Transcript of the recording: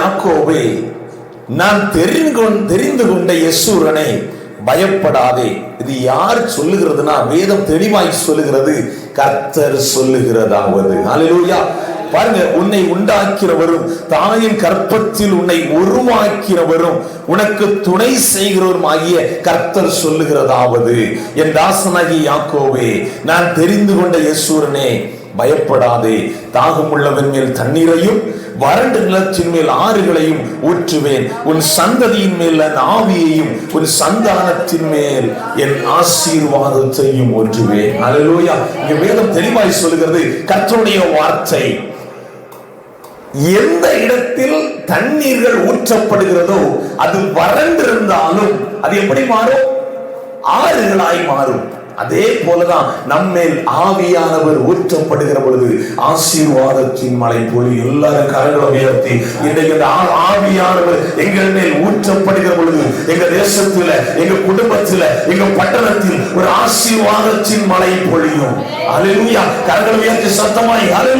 யாக்கோவே நான் தெரிந்து கொண்- தெரிந்து கொண்ட யசூரனை பயப்படாதே. இது யார் சொல்லுகிறதுனா வேதம் தெளிவாய் சொல்லுகிறது கர்த்தர் சொல்லுகிறதாவது. அலையூயா பாருங்க உன்னை உண்டாக்கிறவரும் தாயின் கற்பத்தில் உன்னை உருவாக்கிறவரும் உனக்கு துணை செய்கிறவரும் ஆகிய கர்த்தர் சொல்லுகிறதாவது. என் தாசனாகி யாக்கோவே நான் தெரிந்து கொண்ட யசூரனே பயப்படாதே. தாகம் உள்ளவன் மேல் தண்ணீரையும் வறண்ட நிலத்தின் மேல் ஆறுகளையும் ஊற்றுவேன். உன் சந்ததியின் மேல் என் ஆவியையும் உன் சந்தானத்தின் மேல் என் ஆசீர்வாதத்தையும் ஊற்றுவேன். அலலூயா இங்க வேதம் தெளிவாய் சொல்லுகிறது கர்த்தருடைய வார்த்தை. எந்த இடத்தில் தண்ணீர்கள் ஊற்றப்படுகிறதோ அது வறண்டிருந்தாலும் அது எப்படி மாறும்? ஆறுகளாய் மாறும். அதே போலதான் நம்மேல் ஆவியானவர் ஊற்றப்படுகிற பொழுது ஆசீர்வாதத்தின் மலை பொழி எல்லாரும் கரங்களை உயர்த்தி இன்றைக்கு இந்த ஆவியானவர் எங்கள் மேல் ஊற்றப்படுகிற பொழுது எங்க தேசத்துல எங்க குடும்பத்துல எங்க பட்டணத்தில் ஒரு ஆசீர்வாதத்தின் மலை பொழியும். அலுவயா கரங்களை உயர்த்தி சத்தமாய் அலுவயா